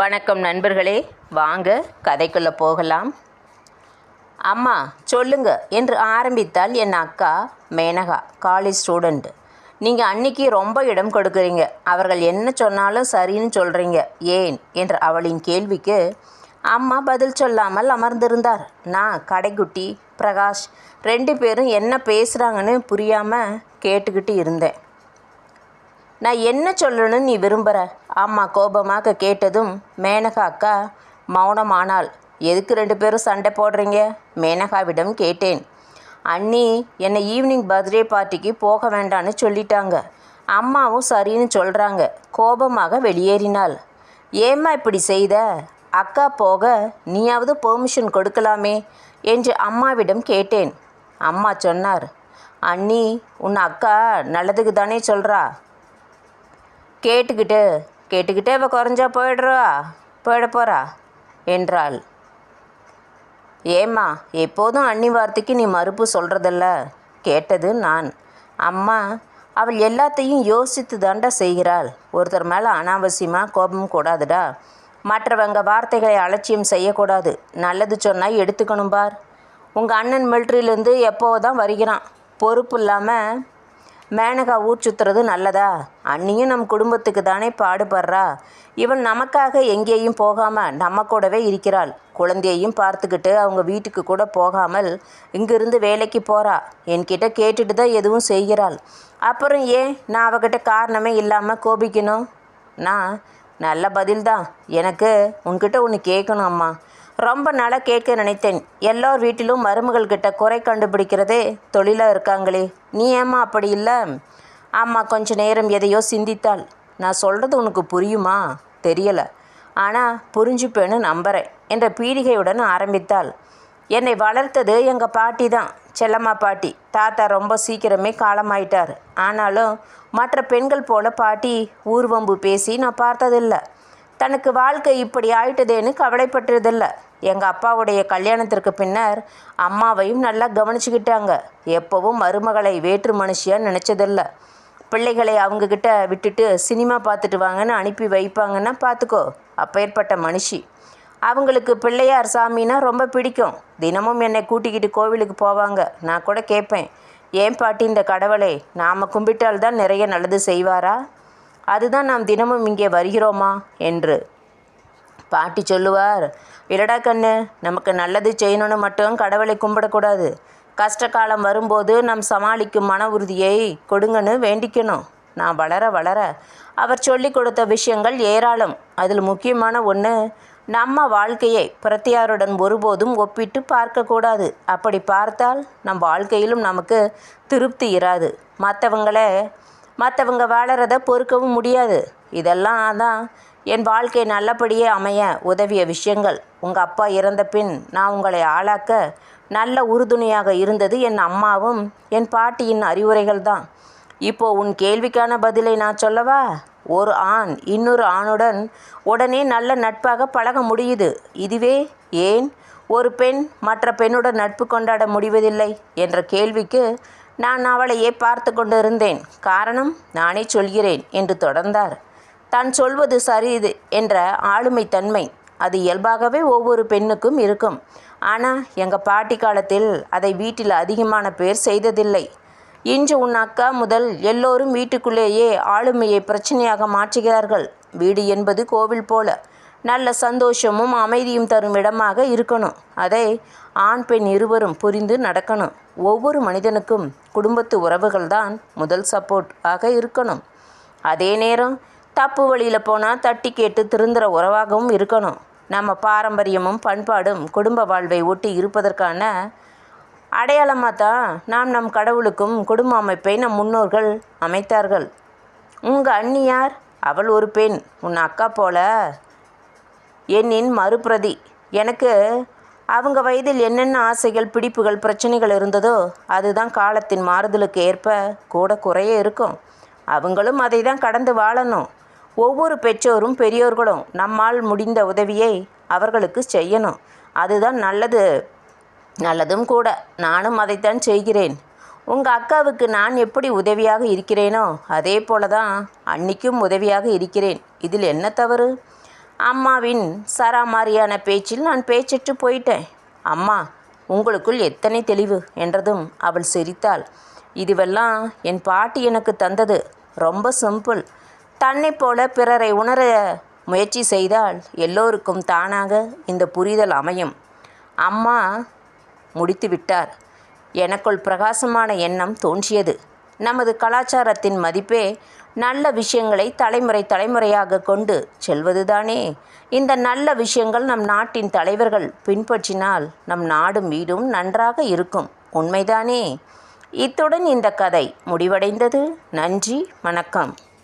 வணக்கம் நண்பர்களே. வாங்க கதைக்குள்ளே போகலாம். அம்மா சொல்லுங்க என்று ஆரம்பித்தால் என் அக்கா மேனகா காலேஜ் ஸ்டூடெண்ட் நீங்கள் அன்னைக்கு ரொம்ப இடம் கொடுக்குறீங்க. அவர்கள் என்ன சொன்னாலும் சரின்னு சொல்கிறீங்க ஏன்? என்ற அவளின் கேள்விக்கு அம்மா பதில் சொல்லாமல் அமர்ந்திருந்தார். நான் கடைக்குட்டி பிரகாஷ் ரெண்டு பேரும் என்ன பேசுகிறாங்கன்னு புரியாமல் கேட்டுக்கிட்டு இருந்தேன். நான் என்ன சொல்லணும்னு நீ விரும்புகிற அம்மா கோபமாக கேட்டதும் மேனகா அக்கா மௌனமானாள் எதுக்கு ரெண்டு பேரும் சண்டை போடுறீங்க? மேனகாவிடம் கேட்டேன். அண்ணி என்னை ஈவினிங் பர்த்டே பார்ட்டிக்கு போக வேண்டான்னு சொல்லிட்டாங்க. அம்மாவும் சரின்னு சொல்கிறாங்க கோபமாக வெளியேறினாள். ஏம்மா இப்படி செய்த? அக்கா போக நீயாவது பெர்மிஷன் கொடுக்கலாமே என்று அம்மாவிடம் கேட்டேன். அம்மா சொன்னார் அண்ணி உன் அக்கா நல்லதுக்கு தானே சொல்கிறா கேட்டுக்கிட்டு கேட்டுக்கிட்டே இப்போ குறைஞ்சா போயிடுறா போயிட போகிறா என்றாள். ஏம்மா எப்போதும் அன்னி வார்த்தைக்கு நீ மறுப்பு சொல்கிறதில்ல கேட்டது நான். அம்மா அவள் எல்லாத்தையும் யோசித்து தாண்டா செய்கிறாள். ஒருத்தர் மேலே அனாவசியமாக கோபம் கூடாதுடா. மற்றவங்க வார்த்தைகளை அலட்சியம் செய்யக்கூடாது. நல்லது சொன்னால் எடுத்துக்கணும் பார். உங்கள் அண்ணன் மிலிட்ரியிலேருந்து எப்போ தான் வருகிறான். பொறுப்பு இல்லாமல் மேனகா ஊர் சுற்றுறது நல்லதா? அண்ணியும் நம் குடும்பத்துக்கு தானே பாடுபடுறா? இவன் நமக்காக எங்கேயும் போகாமல் நம்ம கூடவே இருக்கிறாள். குழந்தையையும் பார்த்துக்கிட்டு அவங்க வீட்டுக்கு கூட போகாமல் இங்கிருந்து வேலைக்கு போகிறா என்கிட்ட கேட்டுட்டு தான் எதுவும் செய்கிறாள். அப்புறம் ஏன் நான் அவகிட்ட காரணமே இல்லாமல் கோபிக்கணும்? நான் நல்ல பதில்தான். எனக்கு உன்கிட்ட ஒன்று கேட்கணும் அம்மா. ரொம்ப நாளாக கேட்க நினைத்தேன். எல்லார் வீட்டிலும் மருமகள் கிட்ட குறை கண்டுபிடிக்கிறதே தொழிலாக இருக்காங்களே. நீ ஏம்மா அப்படி இல்லை? ஆமாம் கொஞ்ச நேரம் எதையோ சிந்தித்தாள். நான் சொல்கிறது உனக்கு புரியுமா? தெரியலை. ஆனால் புரிஞ்சுப்பேன்னு நம்புகிறேன் என்ற பீடிகையுடன் ஆரம்பித்தாள். என்னை வளர்த்தது எங்கள் பாட்டி தான் செல்லம்மா பாட்டி. தாத்தா ரொம்ப சீக்கிரமே காலமாயிட்டார். ஆனாலும் மற்ற பெண்கள் போல பாட்டி ஊர்வம்பு பேசி நான் பார்த்ததில்லை. தனக்கு வாழ்க்கை இப்படி ஆயிட்டதேன்னு கவலைப்பட்டதில்லை. எங்கள் அப்பாவுடைய கல்யாணத்திற்கு பின்னர் அம்மாவையும் நல்லா கவனிச்சுக்கிட்டாங்க. எப்போவும் மருமகளை வேற்று மனுஷியாக நினச்சதில்ல. பிள்ளைகளை அவங்கக்கிட்ட விட்டுட்டு சினிமா பார்த்துட்டு வாங்கன்னு அனுப்பி வைப்பாங்கன்னா பார்த்துக்கோ அப்பேற்பட்ட மனுஷி. அவங்களுக்கு பிள்ளையார் சாமின்னா ரொம்ப பிடிக்கும். தினமும் என்னை கூட்டிக்கிட்டு கோவிலுக்கு போவாங்க. நான் கூட கேட்பேன் ஏன் பாட்டி இந்த கடவுளை நாம் கும்பிட்டால் தான் நிறைய நல்லது செய்வாரா? அதுதான் நாம் தினமும் இங்கே வருகிறோமா? என்று. பாட்டி சொல்லுவார் இல்லடா கண்ணு நமக்கு நல்லது செய்யணும்னு மட்டும் கடவுளை கும்பிடக்கூடாது. கஷ்ட காலம் வரும்போது நம் சமாளிக்கும் மன உறுதியை கொடுங்கன்னு வேண்டிக்கணும். நான் வளர வளர அவர் சொல்லி கொடுத்த விஷயங்கள் ஏராளம். அதில் முக்கியமான ஒன்று நம்ம வாழ்க்கையை பிரத்தியாருடன் ஒருபோதும் ஒப்பிட்டு பார்க்கக்கூடாது. அப்படி பார்த்தால் நம் வாழ்க்கையிலும் நமக்கு திருப்தி இராது. மற்றவங்கள மற்றவங்க வாழறத பொறுக்கவும் முடியாது. இதெல்லாம் தான் என் வாழ்க்கை நல்லபடியே அமைய உதவிய விஷயங்கள். உங்கள் அப்பா இறந்த பின் நான் உங்களை ஆளாக்க நல்ல உறுதுணையாக இருந்தது என் அம்மாவும் என் பாட்டியின் அறிவுரைகள் தான். இப்போ உன் கேள்விக்கான பதிலை நான் சொல்லவா? ஒரு ஆண் இன்னொரு ஆணுடன் உடனே நல்ல நட்பாக பழக முடியுது. இதுவே ஏன்? ஒரு பெண் மற்ற பெண்ணுடன் நட்பு கொண்டாட முடிவதில்லை என்ற கேள்விக்கு நான் அவளையே பார்த்து கொண்டிருந்தேன். காரணம் நானே சொல்கிறேன் என்று தொடர்ந்தார். தான் சொல்வது சரி இது என்ற ஆளுமை தன்மை அது இயல்பாகவே ஒவ்வொரு பெண்ணுக்கும் இருக்கும். ஆனால் எங்கள் பாட்டி காலத்தில் அதை வீட்டில் அதிகமான பேர் செய்ததில்லை. இன்று உன் அக்கா முதல் எல்லோரும் வீட்டுக்குள்ளேயே ஆளுமையை பிரச்சனையாக மாற்றுகிறார்கள். வீடு என்பது கோவில் போல. நல்ல சந்தோஷமும் அமைதியும் தரும் இடமாக இருக்கணும். அதை ஆண் பெண் இருவரும் புரிந்து நடக்கணும். ஒவ்வொரு மனிதனுக்கும் குடும்பத்து உறவுகள் தான் முதல் சப்போர்ட் ஆக இருக்கணும். அதே நேரம் தப்பு வழியில் போனால் தட்டி கேட்டு திருந்துற உறவாகவும் இருக்கணும். நம்ம பாரம்பரியமும் பண்பாடும் குடும்ப வாழ்வை ஒட்டி இருப்பதற்கான அடையாளமாக தான் நாம் நம் கடவுளுக்கும் குடும்ப அமைப்பை நம் முன்னோர்கள் அமைத்தார்கள். உங்கள் அண்ணியார் அவள் ஒரு பெண் உன் அக்கா போல என்னின் மறுபிரதி. எனக்கு அவங்க வயதில் என்னென்ன ஆசைகள் பிடிப்புகள் பிரச்சனைகள் இருந்ததோ அதுதான் காலத்தின் மாறுதலுக்கு ஏற்ப கூட குறைய இருக்கும். அவங்களும் அதை தான் கடந்து வாழணும். ஒவ்வொரு பெற்றோரும் பெரியோர்களும் நம்மால் முடிந்த உதவியை அவர்களுக்கு செய்யணும். அதுதான் நல்லது. நல்லதும் கூட. நானும் அதைத்தான் செய்கிறேன். உங்கள் அக்காவுக்கு நான் எப்படி உதவியாக இருக்கிறேனோ அதே போல தான் அன்னிக்கும் உதவியாக இருக்கிறேன். இதில் என்ன தவறு? அம்மாவின் சராமாரியான பேச்சில் நான் பேச்சிட்டு போயிட்டேன். அம்மா உங்களுக்குள் எத்தனை தெளிவு? என்றதும் அவள் சிரித்தாள். இதுவெல்லாம் என் பாட்டி எனக்கு தந்தது. ரொம்ப சிம்பிள். தன்னை போல பிறரை உணர முயற்சி செய்தால் எல்லோருக்கும் தானாக இந்த புரிதல் அமையும். அம்மா முடித்து விட்டார். எனக்குள் பிரகாசமான எண்ணம் தோன்றியது. நமது கலாச்சாரத்தின் மதிப்பே நல்ல விஷயங்களை தலைமுறை தலைமுறையாக கொண்டு செல்வதுதானே. இந்த நல்ல விஷயங்கள் நம் நாட்டின் தலைவர்கள் பின்பற்றினால் நம் நாடும் வீடும் நன்றாக இருக்கும். உண்மைதானே? இத்துடன் இந்த கதை முடிவடைந்தது. நன்றி வணக்கம்.